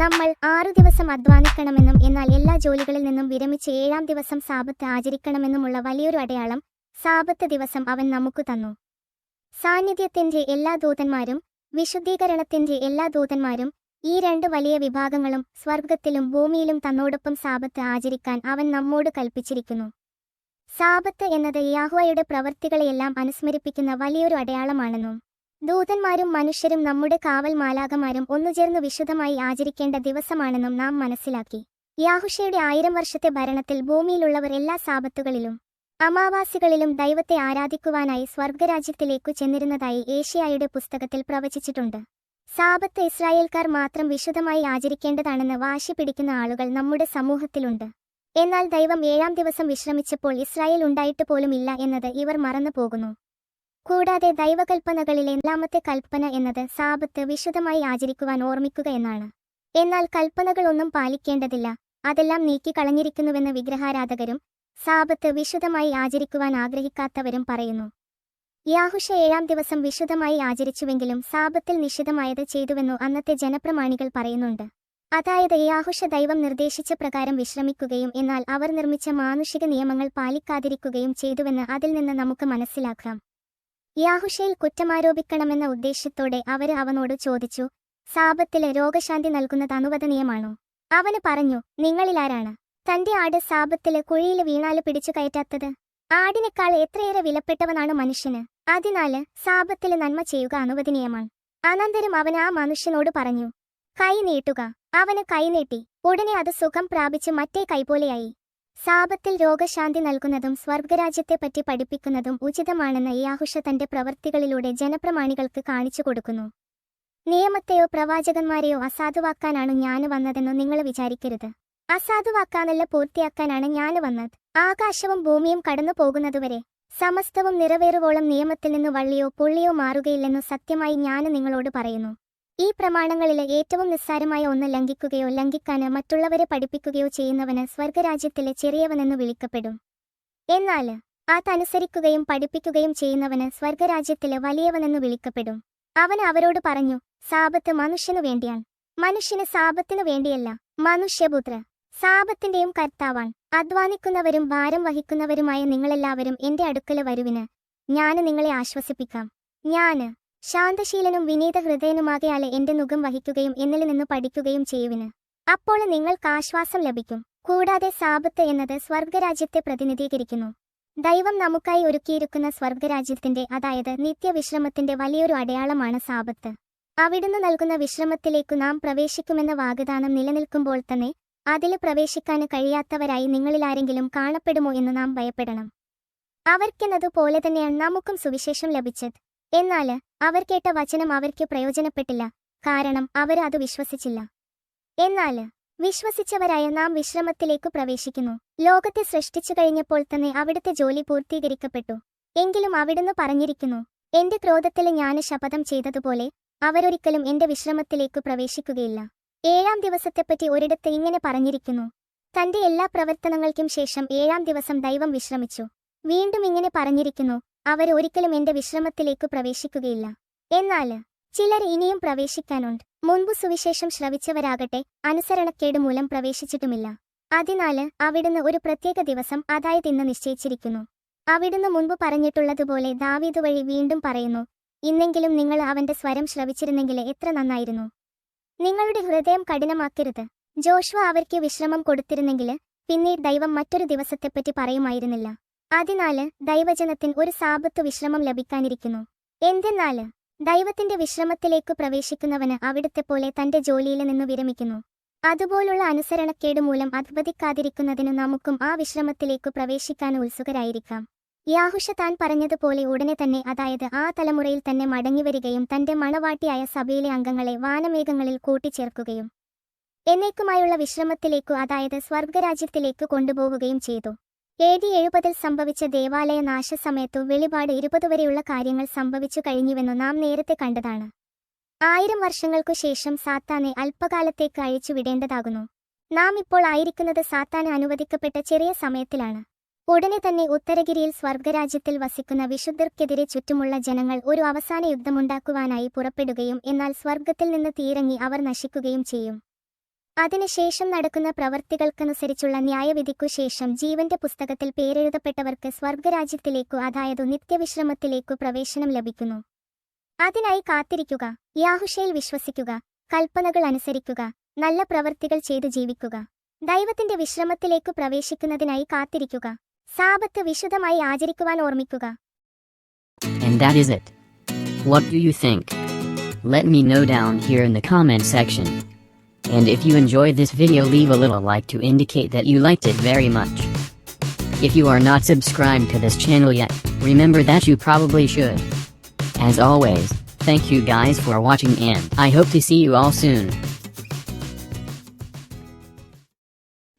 നമ്മൾ ആറു ദിവസം അധ്വാനിക്കണമെന്നും എന്നാൽ എല്ലാ ജോലികളിൽ നിന്നും വിരമിച്ച് ഏഴാം ദിവസം സാപത്ത് ആചരിക്കണമെന്നുമുള്ള വലിയൊരു അടയാളം സാപത്ത് ദിവസം അവൻ നമുക്ക് തന്നു. സാന്നിധ്യത്തിന്റെ എല്ലാ ദൂതന്മാരും വിശുദ്ധീകരണത്തിന്റെ എല്ലാ ദൂതന്മാരും ഈ രണ്ട് വലിയ വിഭാഗങ്ങളും സ്വർഗത്തിലും ഭൂമിയിലും തന്നോടൊപ്പം സാപത്ത് ആചരിക്കാൻ അവൻ നമ്മോട് കൽപ്പിച്ചിരിക്കുന്നു. സാപത്ത് എന്നത് യാഹ്വയുടെ പ്രവർത്തികളെയെല്ലാം അനുസ്മരിപ്പിക്കുന്ന വലിയൊരു അടയാളമാണെന്നും ദൂതന്മാരും മനുഷ്യരും നമ്മുടെ കാവൽ മാലാകമാരും ഒന്നുചേർന്ന് വിശുദ്ധമായി ആചരിക്കേണ്ട ദിവസമാണെന്നും നാം മനസ്സിലാക്കി. യാഹുഷയുടെ ആയിരം വർഷത്തെ ഭരണത്തിൽ ഭൂമിയിലുള്ളവർ എല്ലാ സാപത്തുകളിലും അമാവാസികളിലും ദൈവത്തെ ആരാധിക്കുവാനായി സ്വർഗരാജ്യത്തിലേക്കു ചെന്നിരുന്നതായി ഏഷ്യായുടെ പുസ്തകത്തിൽ പ്രവചിച്ചിട്ടുണ്ട്. സാപത്ത് ഇസ്രായേൽക്കാർ മാത്രം വിശുദ്ധമായി ആചരിക്കേണ്ടതാണെന്ന് വാശി പിടിക്കുന്ന ആളുകൾ നമ്മുടെ സമൂഹത്തിലുണ്ട്. എന്നാൽ ദൈവം ഏഴാം ദിവസം വിശ്രമിച്ചപ്പോൾ ഇസ്രായേൽ ഉണ്ടായിട്ട് പോലുമില്ല എന്നത് ഇവർ മറന്നു പോകുന്നു കൂടാതെ ദൈവകൽപ്പനകളിലെ രണ്ടാമത്തെ കൽപ്പന എന്നത് സാപത്ത് വിശുദ്ധമായി ആചരിക്കുവാൻ ഓർമ്മിക്കുക എന്നാണ്. എന്നാൽ കൽപ്പനകളൊന്നും പാലിക്കേണ്ടതില്ല. അതെല്ലാം നീക്കിക്കളഞ്ഞിരിക്കുന്നുവെന്ന് വിഗ്രഹാരാധകരും സാപത്ത് വിശുദ്ധമായി ആചരിക്കുവാൻ ആഗ്രഹിക്കാത്തവരും പറയുന്നു. യാഹുഷ ഏഴാം ദിവസം വിശുദ്ധമായി ആചരിച്ചുവെങ്കിലും സാപത്തിൽ നിഷിദ്ധമായത് ചെയ്തുവെന്നു അന്നത്തെ ജനപ്രമാണികൾ പറയുന്നുണ്ട്. അതായത് യാഹുഷ ദൈവം നിർദ്ദേശിച്ച പ്രകാരം വിശ്രമിക്കുകയും എന്നാൽ അവർ നിർമ്മിച്ച മാനുഷിക നിയമങ്ങൾ പാലിക്കാതിരിക്കുകയും ചെയ്തുവെന്ന് അതിൽ നിന്ന് നമുക്ക് മനസ്സിലാക്കാം. യാഹുഷയിൽ കുറ്റമാരോപിക്കണമെന്ന ഉദ്ദേശ്യത്തോടെ അവർ അവനോട് ചോദിച്ചു സാപത്തിൽ രോഗശാന്തി നൽകുന്നത് അനുവദനീയമാണോ? അവന് പറഞ്ഞു നിങ്ങളിലാരാണ് തന്റെ ആട് സാപത്തിൽ കുഴിയിൽ വീണാൽ പിടിച്ചു കയറ്റാത്തത്? ആടിനേക്കാൾ എത്രയേറെ വിലപ്പെട്ടവനാണ് മനുഷ്യന്? അതിനാല് സാപത്തിൽ നന്മ ചെയ്യുക അനുവദനീയമാണ്. അനന്തരം അവൻ ആ മനുഷ്യനോട് പറഞ്ഞു കൈ നീട്ടുക. അവന് കൈ നീട്ടി ഉടനെ അത് സുഖം പ്രാപിച്ച് മറ്റേ കൈപോലെയായി സാപത്തിൽ രോഗശാന്തി നൽകുന്നതും സ്വർഗരാജ്യത്തെപ്പറ്റി പഠിപ്പിക്കുന്നതും ഉചിതമാണെന്ന് ആഹുഷ തന്റെ പ്രവൃത്തികളിലൂടെ ജനപ്രമാണികൾക്ക് കാണിച്ചു കൊടുക്കുന്നു. നിയമത്തെയോ പ്രവാചകന്മാരെയോ അസാധുവാക്കാനാണ് ഞാൻ വന്നതെന്ന് നിങ്ങൾ വിചാരിക്കരുത്. അസാധുവാക്കാനല്ല പൂർത്തിയാക്കാനാണ് ഞാൻ വന്നത്. ആകാശവും ഭൂമിയും കടന്നു പോകുന്നതുവരെ സമസ്തവും നിറവേറുവോളം നിയമത്തിൽ നിന്ന് വള്ളിയോ പുള്ളിയോ മാറുകയില്ലെന്നു സത്യമായി ഞാൻ നിങ്ങളോട് പറയുന്നു. ഈ പ്രമാണങ്ങളിലെ ഏറ്റവും നിസ്സാരമായ ഒന്ന് ലംഘിക്കുകയോ ലംഘിക്കാന് മറ്റുള്ളവരെ പഠിപ്പിക്കുകയോ ചെയ്യുന്നവന് സ്വർഗരാജ്യത്തിലെ ചെറിയവനെന്ന് വിളിക്കപ്പെടും. എന്നാൽ അതനുസരിക്കുകയും പഠിപ്പിക്കുകയും ചെയ്യുന്നവന് സ്വർഗരാജ്യത്തിലെ വലിയവനെന്ന് വിളിക്കപ്പെടും. അവൻ അവരോട് പറഞ്ഞു സാപത്ത് മനുഷ്യനു വേണ്ടിയാണ്. മനുഷ്യന് സാപത്തിനു വേണ്ടിയല്ല മനുഷ്യപുത്ര. സാപത്തിന്റെയും കർത്താവാൻ അധ്വാനിക്കുന്നവരും ഭാരം വഹിക്കുന്നവരുമായ നിങ്ങളെല്ലാവരും എന്റെ അടുക്കല വരുവിന് ഞാൻ നിങ്ങളെ ആശ്വസിപ്പിക്കാം. ഞാൻ ശാന്തശീലനും വിനീത ഹൃദയനുമാകയാലെ എന്റെ മുഖം വഹിക്കുകയും എന്നിൽ നിന്ന് പഠിക്കുകയും ചെയ്യുവിന്. അപ്പോൾ നിങ്ങൾക്ക് ആശ്വാസം ലഭിക്കും. കൂടാതെ സാപത്ത് എന്നത് സ്വർഗരാജ്യത്തെ പ്രതിനിധീകരിക്കുന്നു. ദൈവം നമുക്കായി ഒരുക്കിയിരിക്കുന്ന സ്വർഗരാജ്യത്തിന്റെ അതായത് നിത്യവിശ്രമത്തിന്റെ വലിയൊരു അടയാളമാണ് സാപത്ത്. അവിടുന്ന് നൽകുന്ന വിശ്രമത്തിലേക്കു നാം പ്രവേശിക്കുമെന്ന വാഗ്ദാനം നിലനിൽക്കുമ്പോൾ തന്നെ അതിൽ പ്രവേശിക്കാൻ കഴിയാത്തവരായി നിങ്ങളിലാരെങ്കിലും കാണപ്പെടുമോ എന്ന് നാം ഭയപ്പെടണം. അവർക്കെന്നതുപോലെ തന്നെയാണ് നമുക്കും സുവിശേഷം ലഭിച്ചത്. എന്നാൽ അവർ കേട്ട വചനം അവർക്ക് പ്രയോജനപ്പെട്ടില്ല. കാരണം അവർ അത് വിശ്വസിച്ചില്ല. എന്നാൽ വിശ്വസിച്ചവരായ നാം വിശ്രമത്തിലേക്ക് പ്രവേശിക്കുന്നു. ലോകത്തെ സൃഷ്ടിച്ചു കഴിഞ്ഞപ്പോൾ തന്നെ അവിടുത്തെ ജോലി പൂർത്തീകരിക്കപ്പെട്ടു. എങ്കിലും അവിടുന്ന് പറഞ്ഞിരിക്കുന്നു എന്റെ ക്രോധത്തിൽ ഞാൻ ശപഥം ചെയ്തതുപോലെ അവരൊരിക്കലും എന്റെ വിശ്രമത്തിലേക്ക് പ്രവേശിക്കുകയില്ല. ഏഴാം ദിവസത്തെപ്പറ്റി ഒരിടത്ത് ഇങ്ങനെ പറഞ്ഞിരിക്കുന്നു തന്റെ എല്ലാ പ്രവർത്തനങ്ങൾക്കും ശേഷം ഏഴാം ദിവസം ദൈവം വിശ്രമിച്ചു. വീണ്ടും ഇങ്ങനെ പറഞ്ഞിരിക്കുന്നു അവർ ഒരിക്കലും എന്റെ വിശ്രമത്തിലേക്ക് പ്രവേശിക്കുകയില്ല. എന്നാൽ ചിലർ ഇനിയും പ്രവേശിക്കാനുണ്ട്. മുൻപ് സുവിശേഷം ശ്രവിച്ചവരാകട്ടെ അനുസരണക്കേട് മൂലം പ്രവേശിച്ചിട്ടുമില്ല. അതിനാല് അവിടുന്ന് ഒരു പ്രത്യേക ദിവസം അതായത് ഇന്ന് നിശ്ചയിച്ചിരിക്കുന്നു. അവിടുന്ന് മുൻപ് പറഞ്ഞിട്ടുള്ളതുപോലെ ദാവീദ് വഴി വീണ്ടും പറയുന്നു ഇന്നെങ്കിലും നിങ്ങൾ അവന്റെ സ്വരം ശ്രവിച്ചിരുന്നെങ്കിൽ എത്ര നന്നായിരുന്നു. നിങ്ങളുടെ ഹൃദയം കഠിനമാക്കരുത്. ജോഷ്വ അവർക്ക് വിശ്രമം കൊടുത്തിരുന്നെങ്കിൽ പിന്നീട് ദൈവം മറ്റൊരു ദിവസത്തെപ്പറ്റി പറയുമായിരുന്നില്ല. അതിനാല് ദൈവജനത്തിന് ഒരു സാപത്ത് വിശ്രമം ലഭിക്കാനിരിക്കുന്നു. എന്തെന്നാൽ ദൈവത്തിന്റെ വിശ്രമത്തിലേക്കു പ്രവേശിക്കുന്നവന് അവിടുത്തെ പോലെ തന്റെ ജോലിയിൽ നിന്ന് വിരമിക്കുന്നു. അതുപോലുള്ള അനുസരണക്കേട് മൂലം അത്ഭുതിക്കാതിരിക്കുന്നതിനു നമുക്കും ആ വിശ്രമത്തിലേക്കു പ്രവേശിക്കാൻ ഉത്സുകരായിരിക്കാം. യാഹുഷ താൻ പറഞ്ഞതുപോലെ ഉടനെ തന്നെ അതായത് ആ തലമുറയിൽ തന്നെ മടങ്ങിവരികയും തന്റെ മണവാട്ടിയായ സഭയിലെ അംഗങ്ങളെ വാനമേഘങ്ങളിൽ കൂട്ടിച്ചേർക്കുകയും എന്നേക്കുമായുള്ള വിശ്രമത്തിലേക്കു അതായത് സ്വർഗരാജ്യത്തിലേക്കു കൊണ്ടുപോവുകയും ചെയ്തു. എ ഡി എഴുപതിൽ സംഭവിച്ച ദേവാലയ നാശ സമയത്തു വെളിപാട് ഇരുപത് വരെയുള്ള കാര്യങ്ങൾ സംഭവിച്ചു കഴിഞ്ഞുവെന്നു നാം നേരത്തെ കണ്ടതാണ്. ആയിരം വർഷങ്ങൾക്കു ശേഷം സാത്താനെ അല്പകാലത്തേക്ക് അഴിച്ചുവിടേണ്ടതാകുന്നു നാം ഇപ്പോൾ ആയിരിക്കുന്നത് സാത്താന് അനുവദിക്കപ്പെട്ട ചെറിയ സമയത്തിലാണ്. ഉടനെ തന്നെ ഉത്തരഗിരിയിൽ സ്വർഗരാജ്യത്തിൽ വസിക്കുന്ന വിശുദ്ധർക്കെതിരെ ചുറ്റുമുള്ള ജനങ്ങൾ ഒരു അവസാന യുദ്ധമുണ്ടാക്കുവാനായി പുറപ്പെടുകയും എന്നാൽ സ്വർഗത്തിൽ നിന്ന് തീരങ്ങി അവർ നശിക്കുകയും ചെയ്യും. അതിനുശേഷം നടക്കുന്ന പ്രവർത്തികൾക്കനുസരിച്ചുള്ള ന്യായവിധിക്കു ശേഷം ജീവന്റെ പുസ്തകത്തിൽ പേരെഴുതപ്പെട്ടവർക്ക് സ്വർഗരാജ്യത്തിലേക്കു അതായത് നിത്യവിശ്രമത്തിലേക്കു പ്രവേശനം ലഭിക്കുന്നു അതിനായി കാത്തിരിക്കുക യാഹുഷയിൽ വിശ്വസിക്കുക കൽപ്പനകൾ അനുസരിക്കുക നല്ല പ്രവർത്തികൾ ചെയ്തു ജീവിക്കുക ദൈവത്തിന്റെ വിശ്രമത്തിലേക്കു പ്രവേശിക്കുന്നതിനായി കാത്തിരിക്കുക സാപത്ത് വിശുദ്ധമായി ആചരിക്കുവാൻ ഓർമ്മിക്കുക? Let me know down here in the comment section. And if you enjoyed this video leave a little like to indicate that you liked it very much. If you are not subscribed to this channel yet, remember that you probably should. As always, thank you guys for watching and I hope to see you all soon.